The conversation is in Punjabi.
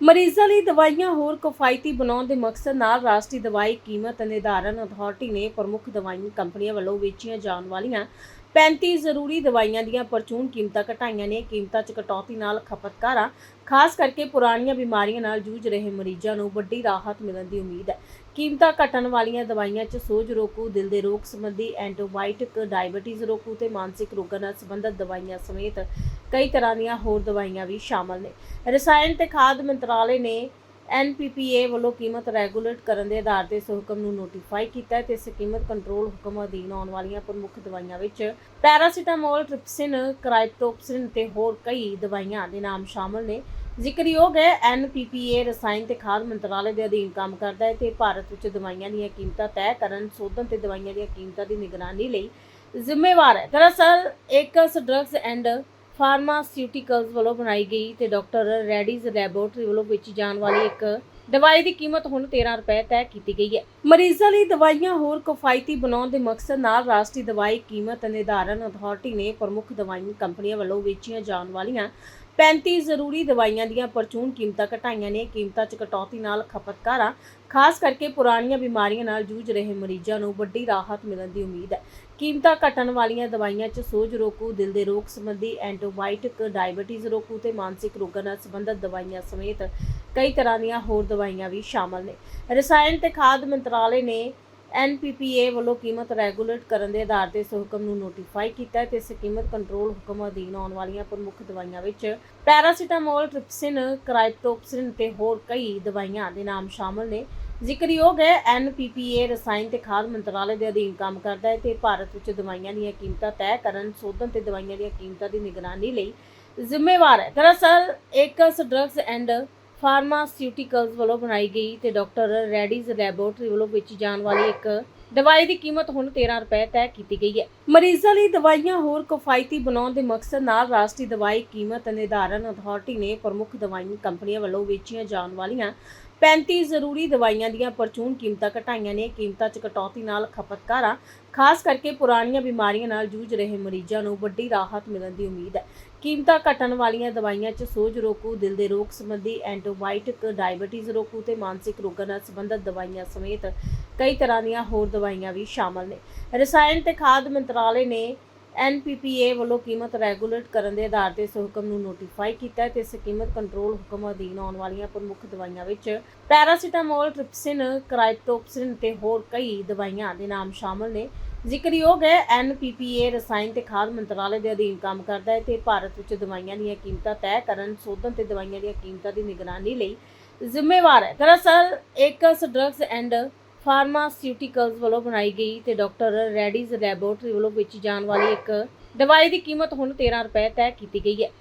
ਮਰੀਜ਼ਾਂ ਲਈ ਦਵਾਈਆਂ ਹੋਰ ਕਿਫਾਇਤੀ ਬਣਾਉਣ ਦੇ ਮਕਸਦ ਨਾਲ ਰਾਸ਼ਟਰੀ ਦਵਾਈ ਕੀਮਤ ਨਿਰਧਾਰਨ ਅਥਾਰਟੀ ਨੇ ਪ੍ਰਮੁੱਖ ਦਵਾਈ ਕੰਪਨੀਆਂ ਵੱਲੋਂ ਵੇਚੀਆਂ ਜਾਣ ਵਾਲੀਆਂ 35 ਜ਼ਰੂਰੀ ਦਵਾਈਆਂ ਦੀਆਂ ਪਰਚੂਨ ਕੀਮਤਾਂ ਘਟਾਈਆਂ ਨੇ। ਕੀਮਤਾਂ 'ਚ ਕਟੌਤੀ ਨਾਲ ਖਪਤਕਾਰਾਂ, ਖਾਸ ਕਰਕੇ ਪੁਰਾਣੀਆਂ ਬਿਮਾਰੀਆਂ ਨਾਲ ਜੂਝ ਰਹੇ ਮਰੀਜ਼ਾਂ ਨੂੰ ਵੱਡੀ ਰਾਹਤ ਮਿਲਣ ਦੀ ਉਮੀਦ ਹੈ। ਕੀਮਤਾਂ ਘਟਣ ਵਾਲੀਆਂ ਦਵਾਈਆਂ 'ਚ ਸੋਜ ਰੋਕੂ ਦਿਲ ਦੇ ਰੋਗ ਸੰਬੰਧੀ ਐਂਟੀਬਾਇਓਟਿਕ ਡਾਇਬੀਟੀਜ਼ ਰੋਕੂ ਤੇ ਮਾਨਸਿਕ ਰੋਗਾਂ ਨਾਲ ਸੰਬੰਧਿਤ ਦਵਾਈਆਂ ਸਮੇਤ ਕਈ ਤਰ੍ਹਾਂ ਦੀਆਂ ਹੋਰ ਦਵਾਈਆਂ ਵੀ ਸ਼ਾਮਲ ਨੇ। ਰਸਾਇਣ ਤੇ ਖਾਦ ਮੰਤਰਾਲੇ ਨੇ ਐਨਪੀਪੀਏ ਵੱਲੋਂ ਕੀਮਤ ਰੈਗੂਲੇਟ ਕਰਨ ਦੇ ਆਧਾਰ ਤੇ ਇਸ ਹੁਕਮ ਨੂੰ ਨੋਟੀਫਾਈ ਕੀਤਾ ਹੈ ਤੇ ਇਸ ਕੀਮਤ ਕੰਟਰੋਲ ਹੁਕਮ ਅਧੀਨ ਆਉਣ ਵਾਲੀਆਂ ਪ੍ਰਮੁੱਖ ਦਵਾਈਆਂ ਵਿੱਚ ਪੈਰਾਸੀਟਾਮੋਲ, ਟ੍ਰਿਪਸਿਨ, ਕ੍ਰਾਈਪਟੋਪਸਿਨ ਤੇ ਹੋਰ ਕਈ ਦਵਾਈਆਂ ਦੇ ਨਾਮ ਸ਼ਾਮਲ ਨੇ। ਜ਼ਿਕਰਯੋਗ ਹੈ ਐਨਪੀਪੀਏ ਰਸਾਇਣ ਤੇ ਖਾਦ ਮੰਤਰਾਲੇ ਦੇ ਅਧੀਨ ਕੰਮ ਕਰਦਾ ਹੈ ਤੇ ਭਾਰਤ ਵਿੱਚ ਦਵਾਈਆਂ ਦੀਆਂ ਕੀਮਤਾਂ ਤੈਅ ਕਰਨ ਸੋਧਨ ਤੇ ਦਵਾਈਆਂ ਦੀਆਂ ਕੀਮਤਾਂ ਦੀ ਨਿਗਰਾਨੀ ਲਈ ਜ਼ਿੰਮੇਵਾਰ ਹੈ। ਦਰਅਸਲ, ਇੱਕ ਡਰੱਗਸ ਐਂਡ ਫਾਰਮਾਸਿਊਟੀਕਲਸ ਵੱਲੋਂ ਬਣਾਈ ਗਈ ਤੇ ਡਾਕਟਰ ਰੈਡੀਜ਼ ਲੈਬੋਰੇਟਰੀ ਵੱਲੋਂ ਵੇਚੀ ਜਾਣ ਵਾਲੀ ਇੱਕ ਦਵਾਈ ਦੀ ਕੀਮਤ ਹੁਣ 13 ਰੁਪਏ ਤੈਅ ਕੀਤੀ ਗਈ ਹੈ। ਮਰੀਜ਼ਾਂ ਲਈ ਦਵਾਈਆਂ ਹੋਰ ਕਿਫਾਇਤੀ ਬਣਾਉਣ ਦੇ ਮਕਸਦ ਨਾਲ ਰਾਸ਼ਟਰੀ ਦਵਾਈ ਕੀਮਤ ਨਿਰਧਾਰਨ ਅਥਾਰਟੀ ਨੇ ਪ੍ਰਮੁੱਖ ਦਵਾਈ ਕੰਪਨੀਆਂ ਵੱਲੋਂ ਵੇਚੀਆਂ ਜਾਣ ਵਾਲੀਆਂ 35 ਜ਼ਰੂਰੀ ਦਵਾਈਆਂ ਦੀਆਂ ਪਰਚੂਨ ਕੀਮਤਾਂ ਘਟਾਈਆਂ ਨੇ। ਕੀਮਤਾਂ 'ਚ ਕਟੌਤੀ ਨਾਲ ਖਪਤਕਾਰਾਂ, ਖਾਸ ਕਰਕੇ ਪੁਰਾਣੀਆਂ ਬਿਮਾਰੀਆਂ ਨਾਲ ਜੂਝ ਰਹੇ ਮਰੀਜ਼ਾਂ ਨੂੰ ਵੱਡੀ ਰਾਹਤ ਮਿਲਣ ਦੀ ਉਮੀਦ ਹੈ। ਕੀਮਤਾਂ ਘਟਣ ਵਾਲੀਆਂ ਦਵਾਈਆਂ 'ਚ ਸੋਜ ਰੋਕੂ ਦਿਲ ਦੇ ਰੋਗ ਸੰਬੰਧੀ ਐਂਟੀਬਾਇਓਟਿਕ ਡਾਇਬੀਟੀਜ਼ ਰੋਕੂ ਤੇ ਮਾਨਸਿਕ ਰੋਗਾਂ ਨਾਲ ਸੰਬੰਧਿਤ ਦਵਾਈਆਂ ਸਮੇਤ ਕਈ ਤਰ੍ਹਾਂ ਦੀਆਂ ਹੋਰ ਦਵਾਈਆਂ ਵੀ ਸ਼ਾਮਲ ਨੇ। ਰਸਾਇਣ ਤੇ ਖਾਦ ਮੰਤਰਾਲੇ ਨੇ ਐਨਪੀਪੀਏ ਵੱਲੋਂ ਕੀਮਤ ਰੈਗੂਲੇਟ ਕਰਨ ਦੇ ਆਧਾਰ ਤੇ ਇਸ ਹੁਕਮ ਨੂੰ ਨੋਟੀਫਾਈ ਕੀਤਾ ਹੈ ਤੇ ਇਸ ਕੀਮਤ ਕੰਟਰੋਲ ਹੁਕਮ ਅਧੀਨ ਆਉਣ ਵਾਲੀਆਂ ਪ੍ਰਮੁੱਖ ਦਵਾਈਆਂ ਵਿੱਚ ਪੈਰਾਸੀਟਾਮੋਲ, ਟ੍ਰਿਪਸਿਨ, ਕ੍ਰਾਈਪਟੋਪਸਿਨ ਤੇ ਹੋਰ ਕਈ ਦਵਾਈਆਂ ਦੇ ਨਾਮ ਸ਼ਾਮਲ ਨੇ। ਜ਼ਿਕਰਯੋਗ ਹੈ ਐਨਪੀਪੀਏ ਰਸਾਇਣ ਤੇ ਖਾਦ ਮੰਤਰਾਲੇ ਦੇ ਅਧੀਨ ਕੰਮ ਕਰਦਾ ਹੈ ਤੇ ਭਾਰਤ ਵਿੱਚ ਦਵਾਈਆਂ ਦੀਆਂ ਕੀਮਤਾਂ ਤੈਅ ਕਰਨ, ਸੋਧਣ ਤੇ ਦਵਾਈਆਂ ਦੀਆਂ ਕੀਮਤਾਂ ਦੀ ਨਿਗਰਾਨੀ ਲਈ ਜ਼ਿੰਮੇਵਾਰ ਹੈ। ਦਰਅਸਲ ਏਕਸ ਡਰੱਗਸ ਐਂਡ ਫਾਰਮਾਸਿਊਟੀਕਲਸ ਵੱਲੋਂ ਬਣਾਈ ਗਈ ਤੇ ਡਾਕਟਰ ਰੈਡੀਜ਼ ਲੈਬੋਰੇਟਰੀ ਵੱਲੋਂ ਵੇਚੀ ਜਾਣ ਵਾਲੀ ਇੱਕ ਦਵਾਈ ਦੀ ਕੀਮਤ ਹੁਣ 13 ਰੁਪਏ ਤੈਅ ਕੀਤੀ ਗਈ ਹੈ। ਮਰੀਜ਼ਾਂ ਲਈ ਦਵਾਈਆਂ ਹੋਰ ਕਿਫਾਇਤੀ ਬਣਾਉਣ ਦੇ ਮਕਸਦ ਨਾਲ ਰਾਸ਼ਟਰੀ ਦਵਾਈ ਕੀਮਤ ਨਿਰਧਾਰਨ ਅਥਾਰਟੀ ਨੇ ਪ੍ਰਮੁੱਖ ਦਵਾਈ ਕੰਪਨੀਆਂ ਵੱਲੋਂ ਵੇਚੀਆਂ ਜਾਣ ਵਾਲੀਆਂ 35 ਜ਼ਰੂਰੀ ਦਵਾਈਆਂ ਦੀਆਂ ਪਰਚੂਨ ਕੀਮਤਾਂ ਘਟਾਈਆਂ ਨੇ। ਕੀਮਤਾਂ 'ਚ ਕਟੌਤੀ ਨਾਲ ਖਪਤਕਾਰਾਂ, ਖਾਸ ਕਰਕੇ ਪੁਰਾਣੀਆਂ ਬਿਮਾਰੀਆਂ ਨਾਲ ਜੂਝ ਰਹੇ ਮਰੀਜ਼ਾਂ ਨੂੰ ਵੱਡੀ ਰਾਹਤ ਮਿਲਣ ਦੀ ਉਮੀਦ ਹੈ। ਕੀਮਤਾਂ ਘਟਣ ਵਾਲੀਆਂ ਦਵਾਈਆਂ 'ਚ ਸੋਜ ਰੋਕੂ, ਦਿਲ ਦੇ ਰੋਗ ਸੰਬੰਧੀ ਐਂਟੀਬਾਇਓਟਿਕ, ਡਾਇਬੀਟੀਜ਼ ਰੋਕੂ ਤੇ ਮਾਨਸਿਕ ਰੋਗਾਂ ਨਾਲ ਸੰਬੰਧਿਤ ਦਵਾਈਆਂ ਸਮੇਤ ਕਈ ਤਰ੍ਹਾਂ ਦੀਆਂ ਹੋਰ ਦਵਾਈਆਂ ਵੀ ਸ਼ਾਮਲ ਨੇ। ਰਸਾਇਣ ਤੇ ਖਾਦ ਮੰਤਰਾਲੇ ਨੇ ਐਨਪੀਪੀਏ ਵੱਲੋਂ ਕੀਮਤ ਰੈਗੂਲੇਟ ਕਰਨ ਦੇ ਆਧਾਰ ਤੇ ਇਸ ਹੁਕਮ ਨੂੰ ਨੋਟੀਫਾਈ ਕੀਤਾ ਹੈ ਤੇ ਇਸ ਕੀਮਤ ਕੰਟਰੋਲ ਹੁਕਮ ਅਧੀਨ ਆਉਣ ਵਾਲੀਆਂ ਪ੍ਰਮੁੱਖ ਦਵਾਈਆਂ ਵਿੱਚ ਪੈਰਾਸੀਟਾਮੋਲ, ਟ੍ਰਿਪਸਿਨ, ਕ੍ਰਾਈਪਟੋਪਸਿਨ ਤੇ ਹੋਰ ਕਈ ਦਵਾਈਆਂ ਦੇ ਨਾਮ ਸ਼ਾਮਲ ਨੇ। ਜ਼ਿਕਰਯੋਗ ਹੈ ਐਨਪੀਪੀਏ ਰਸਾਇਣ ਤੇ ਖਾਦ ਮੰਤਰਾਲੇ ਦੇ ਅਧੀਨ ਕੰਮ ਕਰਦਾ ਹੈ ਤੇ ਭਾਰਤ ਵਿੱਚ ਦਵਾਈਆਂ ਦੀਆਂ ਕੀਮਤਾਂ ਤੈਅ ਕਰਨ ਸੋਧਣ ਤੇ ਦਵਾਈਆਂ ਦੀਆਂ ਕੀਮਤਾਂ ਦੀ ਨਿਗਰਾਨੀ ਲਈ ਜ਼ਿੰਮੇਵਾਰ ਹੈ। ਦਰਅਸਲ ਏਕਸ ਡਰੱਗਸ ਐਂਡ ਫਾਰਮਾਸਿਊਟੀਕਲਸ ਵੱਲੋਂ ਬਣਾਈ ਗਈ ਤੇ ਡਾਕਟਰ ਰੈਡੀਜ਼ ਲੈਬੋਰਟਰੀ ਵੱਲੋਂ ਵੇਚੀ ਜਾਣ ਵਾਲੀ ਇੱਕ ਦਵਾਈ ਦੀ ਕੀਮਤ ਹੁਣ 13 ਰੁਪਏ ਤੈਅ ਕੀਤੀ ਗਈ ਹੈ।